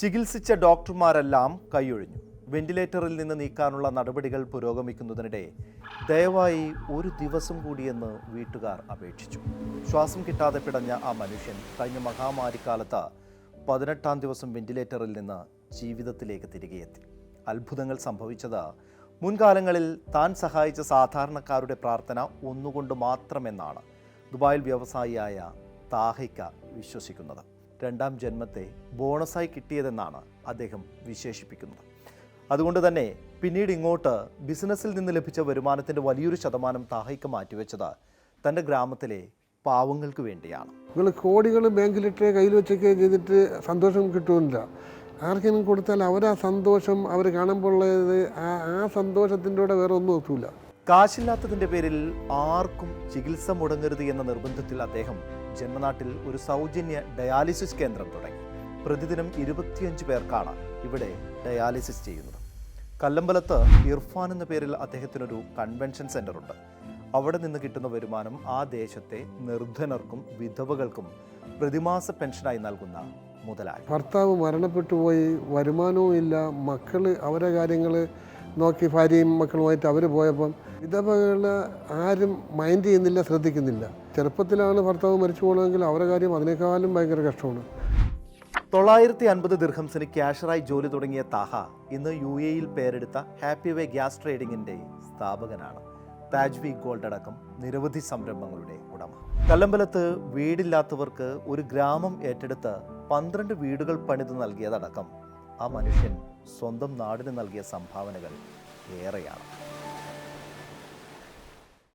ചികിത്സിച്ച ഡോക്ടർമാരെല്ലാം കൈയൊഴിഞ്ഞു. വെന്റിലേറ്ററിൽ നിന്ന് നീക്കാനുള്ള നടപടികൾ പുരോഗമിക്കുന്നതിനിടെ ദയവായി ഒരു ദിവസം കൂടിയെന്ന് വീട്ടുകാർ അപേക്ഷിച്ചു. ശ്വാസം കിട്ടാതെ പിടഞ്ഞ ആ മനുഷ്യൻ കഴിഞ്ഞ മഹാമാരിക്കാലത്ത് പതിനെട്ടാം ദിവസം വെന്റിലേറ്ററിൽ നിന്ന് ജീവിതത്തിലേക്ക് തിരികെ എത്തി. അത്ഭുതങ്ങൾ സംഭവിച്ചത് മുൻകാലങ്ങളിൽ താൻ സഹായിച്ച സാധാരണക്കാരുടെ പ്രാർത്ഥന ഒന്നുകൊണ്ട് മാത്രമെന്നാണ് ദുബായിൽ വ്യവസായിയായ താഹിക്ക വിശ്വസിക്കുന്നത്. രണ്ടാം ജന്മത്തെ ബോണസായി കിട്ടിയതെന്നാണ് അദ്ദേഹം വിശേഷിപ്പിക്കുന്നത്. അതുകൊണ്ട് തന്നെ പിന്നീട് ഇങ്ങോട്ട് ബിസിനസ്സിൽ നിന്ന് ലഭിച്ച വരുമാനത്തിന്റെ വലിയൊരു ശതമാനം താഹയ്ക്ക് മാറ്റിവെച്ചത് തന്റെ ഗ്രാമത്തിലെ പാവങ്ങൾക്ക് വേണ്ടിയാണ്. നിങ്ങൾ കോടികൾ ബാങ്കിലിട്ട് കയ്യിൽ വെച്ചൊക്കെ ചെയ്തിട്ട് സന്തോഷം കിട്ടുന്നില്ല. ആർക്കെങ്കിലും കൊടുത്താൽ അവരാ സന്തോഷം അവർ കാണുമ്പോൾ ഉള്ളത് ആ ആ സന്തോഷത്തിന്റെ കൂടെ വേറെ ഒന്നും ഒത്തൂല. കാശില്ലാത്തതിന്റെ പേരിൽ ആർക്കും ചികിത്സ മുടങ്ങരുത് എന്ന നിർബന്ധത്തിൽ അദ്ദേഹം ജന്മനാട്ടിൽ ഒരു സൗജന്യ ഡയാലിസിസ് കേന്ദ്രം തുടങ്ങി. പ്രതിദിനം ഇരുപത്തിയഞ്ച് പേർക്കാണ് ഇവിടെ ഡയാലിസിസ് ചെയ്യുന്നത്. കല്ലമ്പലത്ത് ഇർഫാൻ എന്ന പേരിൽ അദ്ദേഹത്തിനൊരു കൺവെൻഷൻ സെന്റർ ഉണ്ട് അവിടെ നിന്ന് കിട്ടുന്ന വരുമാനം ആ ദേശത്തെ നിർധനർക്കും വിധവകൾക്കും പ്രതിമാസ പെൻഷനായി നൽകുന്ന മുതലായി. ഭർത്താവ് മരണപ്പെട്ടു പോയി വരുമാനവും ഇല്ല മക്കൾ അവരെ കാര്യങ്ങൾ നോക്കി ഭാര്യയും മക്കളുമായിട്ട് അവർ പോയപ്പം വിധവകൾ ആരും മൈൻഡ് ചെയ്യുന്നില്ല ശ്രദ്ധിക്കുന്നില്ല. ചെറുപ്പത്തിലാണ് ഭർത്താവ് മരിച്ചു പോകണമെങ്കിൽ അവരുടെ കാര്യം അതിനേക്കാളും ഭയങ്കര കഷ്ടമാണ്. തൊള്ളായിരത്തി അൻപത് ദിർഹംസിന് ക്യാഷറായി ജോലി തുടങ്ങിയ താഹ ഇന്ന് യു എയിൽ പേരെടുത്ത ഹാപ്പി വേ ഗ്യാസ് ട്രേഡിംഗിന്റെ സ്ഥാപകനാണ്. താജ്വി ഗോൾഡ് അടക്കം നിരവധി സംരംഭങ്ങളുടെ ഉടമ. കല്ലമ്പലത്ത് വീടില്ലാത്തവർക്ക് ഒരു ഗ്രാമം ഏറ്റെടുത്ത് പന്ത്രണ്ട് വീടുകൾ പണിത് നൽകിയതടക്കം ആ മനുഷ്യൻ സ്വന്തം നാടിന് നൽകിയ സംഭാവനകൾ ഏറെയാണ്.